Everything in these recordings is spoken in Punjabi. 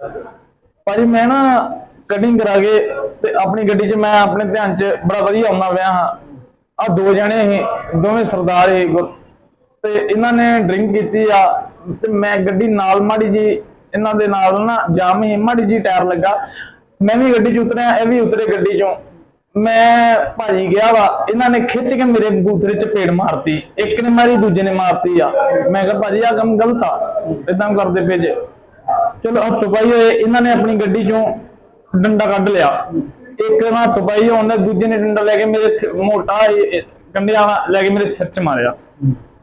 ਭਾਜੀ ਮੈਂ ਨਾ ਕਟਿੰਗ ਕਰਾ ਕੇ ਤੇ ਆਪਣੀ ਗੱਡੀ 'ਚ ਮੈਂ ਆਪਣੇ ਧਿਆਨ 'ਚ ਬੜਾ ਵਧੀਆ ਆਉਂਦਾ ਪਿਆ ਹਾਂ। ਆ ਦੋ ਜਣੇ ਸੀ, ਦੋਵੇਂ ਸਰਦਾਰ ਸੀ ਤੇ ਇਹਨਾਂ ਨੇ ਡਰਿੰਕ ਕੀਤੀ ਆ ਤੇ ਮੈਂ ਗੱਡੀ ਨਾਲ ਮਾੜੀ ਜੀ ਇਹਨਾਂ ਦੇ ਨਾਲ ਨਾ ਜਾਮ ਹੀ ਮਾੜੀ ਜੀ ਟਾਇਰ ਲੱਗਾ। ਮੈਂ ਵੀ ਗੱਡੀ 'ਚ ਉਤਰਿਆ, ਇਹ ਵੀ ਉਤਰੇ ਗੱਡੀ 'ਚੋਂ। ਮੈਂ ਭਾਜੀ ਗਿਆ ਵਾ, ਇਹਨਾਂ ਨੇ ਖਿੱਚ ਕੇ ਮੇਰੇ ਬੂਥਰੇ 'ਚ ਪੇੜ ਮਾਰਤੀ, ਇੱਕ ਨੇ ਮਾਰੀ, ਦੂਜੇ ਨੇ ਮਾਰਤੀ ਆ। ਮੈਂ ਕਿਹਾ ਭਾਜੀ ਆ ਕੰਮ ਗਲਤ ਆ ਇਦਾਂ ਕਰਦੇ ਪਏ ਜੇ। ਚਲੋ ਹੱਥ ਪਾਈ ਹੋਏ ਇਹਨਾਂ ਨੇ ਆਪਣੀ ਗੱਡੀ ਚੋਂ ਡੰਡਾ ਕੱਢ ਲਿਆ। ਇੱਕ ਨਾ ਹੱਥ ਪਾਈ ਹੁੰਦਾ ਦੂਜੇ ਨੇ ਡੰਡਾ ਲੈ ਕੇ ਮੇਰੇ ਮੋਟਾ ਕੰਡਿਆ ਲੈ ਕੇ ਮੇਰੇ ਸਿਰ 'ਚ ਮਾਰਿਆ।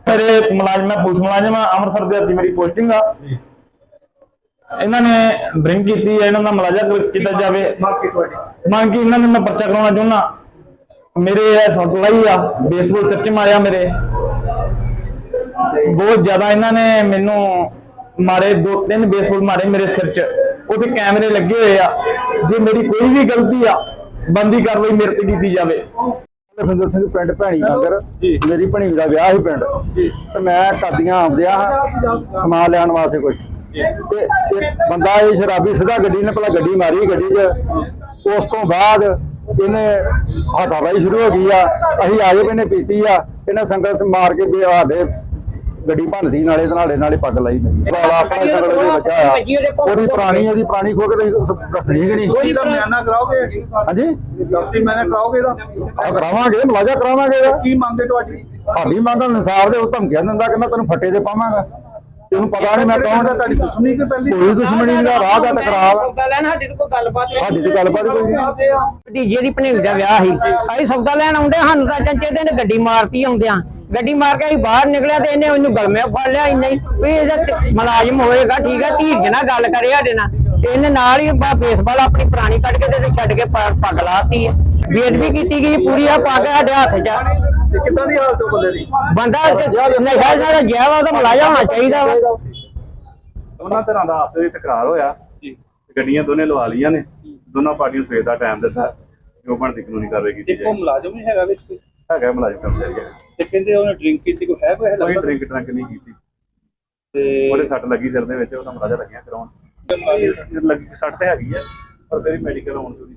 ਮੇਰੇ ਮੁਲਾਜ਼ਮ ਪੁਲਿਸ ਮੁਲਾਜ਼ਮ ਆ ਅੰਮ੍ਰਿਤਸਰ ਦੇ ਅੱਜ ਮੇਰੀ ਪੋਸਟਿੰਗ ਆ। ਇਹਨਾਂ ਨੇ ਡਰਿੰਕ ਕੀਤੀ ਹੈ ਇਹਨਾਂ ਦਾ ਮੁਲਾਜ਼ਾ ਕੀਤਾ ਜਾਵੇ। ਮੰਗ ਕੀ ਇਹਨਾਂ ਨੇ ਮੈਂ ਪਰਚਾ ਕਰਾਉਣਾ ਚਾਹੁੰਦਾ। ਮੇਰੇ ਇਹ ਸਪਲਾਈ ਆ ਬੇਸਬਾਲ ਸਿਰ 'ਚ ਮਾਰਿਆ ਮੇਰੇ। ਬਹੁਤ ਜ਼ਿਆਦਾ ਇਹਨਾਂ ਨੇ ਮੈਨੂੰ ਮਾਰੇ ਦੋ ਤਿੰਨ ਬੇਸਬਾਲ ਮਾਰੇ ਮੇਰੇ ਸਿਰ 'ਚ। ਉਹਦੇ ਕੈਮਰੇ ਲੱਗੇ ਹੋਏ ਆ। ਜੇ ਮੇਰੀ ਕੋਈ ਵੀ ਗਲਤੀ ਆ ਬੰਦੀ ਕਾਰਵਾਈ ਮੇਰੇ ਤੇ ਕੀਤੀ ਜਾਵੇ। ਲਖਿੰਦਰ ਸਿੰਘ ਪਿੰਡ ਭੈਣੀ ਮੰਗਰ ਮੇਰੀ ਭਣੀ ਦਾ ਵਿਆਹ ਸੀ ਪਿੰਡ। ਤੇ ਮੈਂ ਕਾਦੀਆਂ ਆਉਂਦਿਆ ਸਮਾਨ ਲੈਣ ਵਾਸਤੇ ਕੁਝ ਤੇ ਬੰਦਾ ਇਹ ਸ਼ਰਾਬੀ ਸਿੱਧਾ ਗੱਡੀ ਨੇ ਪਹਿਲਾਂ ਗੱਡੀ ਮਾਰੀ ਗੱਡੀ 'ਚ। ਉਸ ਤੋਂ ਬਾਅਦ ਇਹਨੇ ਹੱਥਾਬਾਈ ਸ਼ੁਰੂ ਹੋ ਗਈ ਆ। ਅਸੀਂ ਆਏ ਪਏ ਨੇ ਪੀਤੀ ਆ। ਇਹਨੇ ਸੰਗਤ ਮਾਰ ਕੇ ਵੀ ਸਾਡੇ ਗੱਡੀ ਭੰਨਦੀ ਨਾਲੇ ਤੇ ਨਾਲੇ ਨਾਲੇ ਪੱਗ ਲਾਈ ਮੇਰੀ। ਵਾਲਾ ਆਪਣਾ ਸੰਗਤ ਦੇ ਵਿੱਚ ਆਇਆ ਉਹਦੀ ਪੁਰਾਣੀ ਇਹਦੀ ਪੁਰਾਣੀ ਖੋ ਕੇ ਰੱਖਣੀ ਕਿ ਨਹੀਂ? ਕੋਈ ਦਾ ਮਿਆਨਾ ਕਰਾਓਗੇ? ਹਾਂਜੀ? ਡਾਕਟਰੀ ਮਿਆਨਾ ਕਰਾਓਗੇ ਦਾ ਆ ਕਰਾਵਾਂਗੇ ਮੁਲਾਜ਼ਾ ਕਰਾਵਾਂਗੇ ਇਹਦਾ। ਕੀ ਮੰਗਦੇ ਤੁਹਾਡੀ? ਸਾਡੀ ਮੰਗ ਅਨੁਸਾਰ ਦੇ ਉਹ ਧਮਕੀਆਂ ਦਿੰਦਾ ਕਿ ਮੈਂ ਤੈਨੂੰ ਫੱਟੇ ਤੇ ਪਾਵਾਂਗਾ। ਤੈਨੂੰ ਪਤਾ ਨਹੀਂ ਮੈਂ ਕੌਣ ਦਾ ਤੁਹਾਡੀ ਦੁਸ਼ਮਣੀ ਕਿ ਪਹਿਲੀ ਕੋਈ ਦੁਸ਼ਮਣੀ ਨਹੀਂ ਦਾ ਰਾਹ ਦਾ ਟਕਰਾਵ ਸੌਦਾ ਲੈਣ ਸਾਡੀ ਕੋਈ ਗੱਲਬਾਤ ਨਹੀਂ। ਸਾਡੀ ਗੱਲਬਾਤ ਕੋਈ ਨਹੀਂ। ਭਤੀਜੇ ਦੀ ਭਣੇਵੀ ਦਾ ਵਿਆਹ ਸੀ। ਅਸੀਂ ਸੌਦਾ ਲੈਣ ਆਉਂਦੇ ਸਾਨੂੰ ਤਾਂ ਚੰਚੇ ਦੇ ਨੇ ਗੱਡੀ ਮਾਰਤੀ ਆਉਂਦਿਆਂ। ਗੱਡੀ ਮਾਰ ਕੇ ਅਸੀਂ ਬਾਹਰ ਨਿਕਲਿਆ ਤੇ ਇਹਨੇ ਉਹਨੂੰ ਗਲਮੇ ਫੜ ਲਿਆ ਇੰਨਾ ਹੀ। ਵੀ ਇਹਦਾ ਮੁਲਾਜ਼ਮ ਹੋਏਗਾ ਠੀਕ ਹੈ ਧੀਰਜ ਨਾਲ ਗੱਲ ਕਰੇ ਸਾਡੇ ਨਾਲ। ਤੇ ਇਹਨੇ ਨਾਲ ਹੀ ਬੇਸਬਾਲ ਆਪਣੀ ਪੁਰਾਣੀ ਕੱਢ ਕੇ ਤੇ ਛੱਡ ਕੇ ਪ- ਪੱਗ ਲਾਤੀ ਹੈ ਬੇਅਦਬੀ ਕੀਤੀ ਗਈ ਪੂਰੀ ਆ ਪੱਗ ਸਾਡੇ ਹੱਥ 'ਚ ਕਿੱਦਾਂ ਦੀ ਹਾਲਤ ਉਹ ਬੰਦੇ ਦੀ? ਬੰਦਾ ਨਸ਼ਾ ਜਿਹੜਾ ਜਿਆ ਵਾ ਉਹਦਾ ਮੁਲਾਜ਼ਮ ਹੋਣਾ ਚਾਹੀਦਾ ਵਾ। ਦੋਨਾਂ ਤਰ੍ਹਾਂ ਦਾ ਆਪਸ ਵਿੱਚ ਤਕਰਾਰ ਹੋਇਆ। ਗੱਡੀਆਂ ਦੋਨੇ ਲਵਾ ਲਈਆਂ ਨੇ। ਦੋਨਾਂ ਪਾਰਟੀਆਂ ਨੂੰ ਸਵੇਰ ਦਾ ਟਾਈਮ ਦਿੱਤਾ। ਜੋ ਬਣਦੀ ਕਾਨੂੰਨੀ ਕਾਰਵਾਈ ਕੀਤੀ ਇੱਕੋ ਜਾਏ ਮੁਲਾਜ਼ਮ ਨਹੀਂ ਹੈਗਾ ਵਿੱਚ ਕੋਈ? ਹੈਗਾ ਮੁਲਾਜ਼ਮ ਕਰਮਚਾਰੀ ਹੈਗਾ। ਤੇ ਕਹਿੰਦੇ ਉਹਨੇ ਡਰਿੰਕ ਕੀਤੀ ਕੋਈ ਹੈ ਕੋਈ ਕੋਈ ਲੱਗਦਾ ਡਰਿੰਕ ਡਰੰਕ ਨਹੀਂ ਕੀਤੀ। ਤੇ ਉਹਦੇ ਸੱਟ ਲੱਗੀ ਸਿਰ ਦੇ ਵਿੱਚ ਉਹਦਾ ਮੁਲਾਜ਼ਾ ਲੱਗਿਆ ਕਰਾਉਣ। ਲੱਗੀ ਸੱਟ ਤੇ ਹੈਗੀ ਹੈ ਪਰ ਤੇਰੀ ਮੈਡੀਕਲ ਹੋਣ ਬਣਦੀ